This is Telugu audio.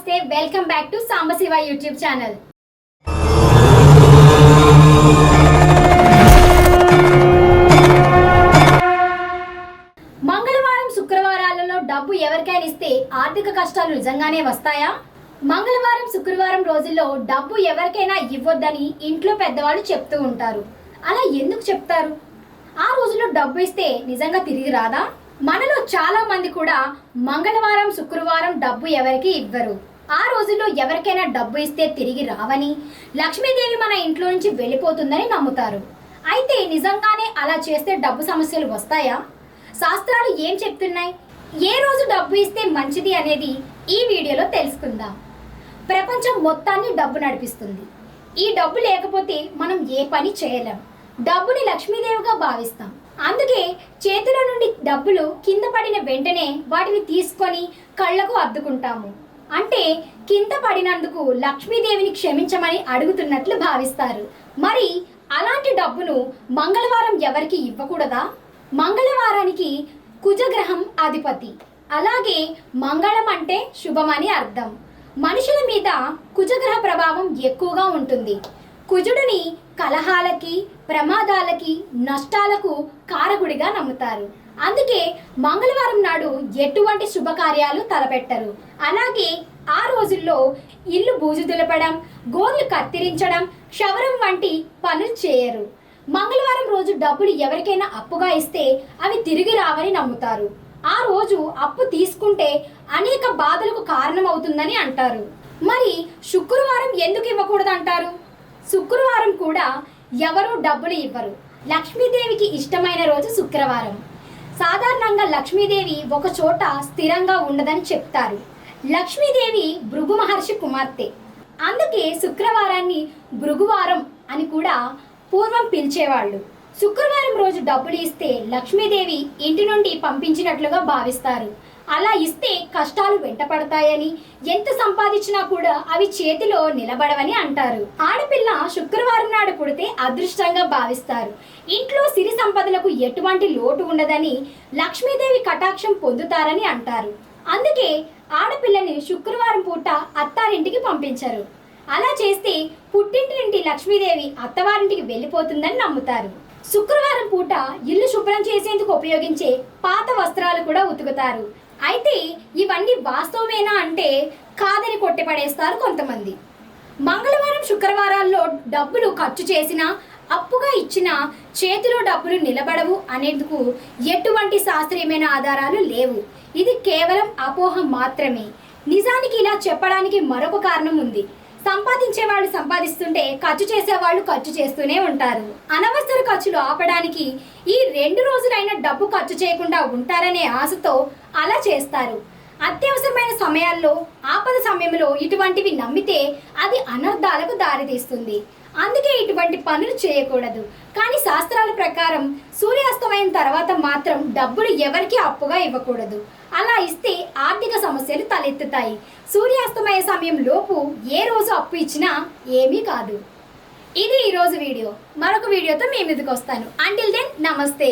నమస్తే welcome back to Sambasiva YouTube channel మంగళవారం శుక్రవారాలలో డబ్బు ఎవరికైనా ఇస్తే ఆర్థిక కష్టాలు నిజంగానే వస్తాయా? మంగళవారం శుక్రవారం రోజుల్లో డబ్బు ఎవరికైనా ఇవ్వొద్దని ఇంట్లో పెద్దవాళ్ళు చెప్తూ ఉంటారు. అలా ఎందుకు చెప్తారు? ఆ రోజుల్లో డబ్బు ఇస్తే నిజంగా తిరిగి రాదా? మనలో చాలా మంది కూడా మంగళవారం శుక్రవారం డబ్బు ఎవరికి ఇవ్వరు. ఆ రోజుల్లో ఎవరికైనా డబ్బు ఇస్తే తిరిగి రావని లక్ష్మీదేవి మన ఇంట్లో నుంచి వెళ్ళిపోతుందని నమ్ముతారు. అయితే నిజంగానే అలా చేస్తే డబ్బు సమస్యలు వస్తాయా? శాస్త్రాలు ఏం చెప్తున్నాయి? ఏ రోజు డబ్బు ఇస్తే మంచిది అనేది ఈ వీడియోలో తెలుసుకుందాం. ప్రపంచం మొత్తాన్ని డబ్బు నడిపిస్తుంది. ఈ డబ్బు లేకపోతే మనం ఏ పని చేయలేం. డబ్బుని లక్ష్మీదేవిగా భావిస్తాం. అందుకే చేతిలో నుండి డబ్బులు కింద పడిన వెంటనే వాటిని తీసుకొని కళ్ళకు అద్దుకుంటాము. అంటే కింద పడినందుకు లక్ష్మీదేవిని క్షమించమని అడుగుతున్నట్లు భావిస్తారు. మరి అలాంటి డబ్బును మంగళవారం ఎవరికి ఇవ్వకూడదా? మంగళవారానికి కుజగ్రహం అధిపతి. అలాగే మంగళం అంటే శుభమని అర్థం. మనుషుల మీద కుజగ్రహ ప్రభావం ఎక్కువగా ఉంటుంది. కుజుడిని కలహాలకి ప్రమాదాలకి నష్టాలకు కారకుడిగా నమ్ముతారు. అందుకే మంగళవారం నాడు ఎటువంటి శుభకార్యాలు తలపెట్టరు. అలాగే ఆ రోజుల్లో ఇల్లు బూజు దులపడం గోర్లు కత్తిరించడం క్షవరం వంటి పనులు చేయరు. మంగళవారం రోజు డబ్బులు ఎవరికైనా అప్పుగా ఇస్తే అవి తిరిగి రావని నమ్ముతారు. ఆ రోజు అప్పు తీసుకుంటే అనేక బాధలకు కారణమవుతుందని అంటారు. మరి శుక్రవారం ఎందుకు ఇవ్వకూడదు అంటారు శుక్రవారం కూడా ఎవరు డబ్బులు ఇవ్వరు. లక్ష్మీదేవికి ఇష్టమైన రోజు శుక్రవారం. సాధారణంగా లక్ష్మీదేవి ఒక చోట స్థిరంగా ఉండదని చెప్తారు. లక్ష్మీదేవి భృగు మహర్షి కుమార్తె. అందుకే శుక్రవారాన్ని భృగువారం అని కూడా పూర్వం పిలిచేవాళ్ళు. శుక్రవారం రోజు డబ్బులు ఇస్తే లక్ష్మీదేవి ఇంటి నుండి పంపించినట్లుగా భావిస్తారు. అలా ఇస్తే కష్టాలు వెంటపడతాయని ఎంత సంపాదించినా కూడా అవి చేతిలో నిలబడవని అంటారు. ఆడపిల్ల శుక్రవారం నాడు పుడితే అదృష్టంగా భావిస్తారు. ఇంట్లో సిరి సంపదలకు ఎటువంటి లోటు ఉండదని లక్ష్మీదేవి కటాక్షం పొందుతారని అంటారు. అందుకే ఆడపిల్లని శుక్రవారం పూట అత్తారింటికి పంపించరు. అలా చేస్తే పుట్టింటి నుండి లక్ష్మీదేవి అత్తవారింటికి వెళ్ళిపోతుందని నమ్ముతారు. శుక్రవారం పూట ఇల్లు శుభ్రం చేసేందుకు ఉపయోగించే పాత వస్త్రాలు కూడా ఉతుకుతారు. అయితే ఇవన్నీ వాస్తవమేనా అంటే కాదని కొట్టిపడేస్తారు కొంతమంది. మంగళవారం శుక్రవారాల్లో డబ్బులు ఖర్చు చేసినా అప్పుగా ఇచ్చిన చేతిలో డబ్బులు నిలబడవు అనేందుకు ఎటువంటి శాస్త్రీయమైన ఆధారాలు లేవు. ఇది కేవలం అపోహ మాత్రమే. నిజానికి ఇలా చెప్పడానికి మరొక కారణం ఉంది. సంపాదించే వాళ్ళు సంపాదిస్తుంటే ఖర్చు చేసే వాళ్ళు ఖర్చు చేస్తూనే ఉంటారు. అనవసర ఖర్చులు ఆపడానికి ఈ రెండు రోజులైనా డబ్బు ఖర్చు చేయకుండా ఉంటారనే ఆశతో అలా చేస్తారు. అత్యవసరమైన సమయాల్లో ఆపద సమయంలో ఇటువంటివి నమ్మితే అది అనర్థాలకు దారితీస్తుంది. అందుకే ఇటువంటి పనులు చేయకూడదు. కానీ శాస్త్రాల ప్రకారం సూర్యాస్తమయం తర్వాత మాత్రం డబ్బులు ఎవరికి అప్పుగా ఇవ్వకూడదు. అలా ఇస్తే ఆర్థిక సమస్యలు తలెత్తుతాయి. సూర్యాస్తమయ సమయం లోపు ఏ రోజు అప్పు ఇచ్చినా ఏమీ కాదు. ఇది ఈరోజు వీడియో. మరొక వీడియోతో మీ మీదకి వస్తాను. అంటిల్ దెన్ నమస్తే.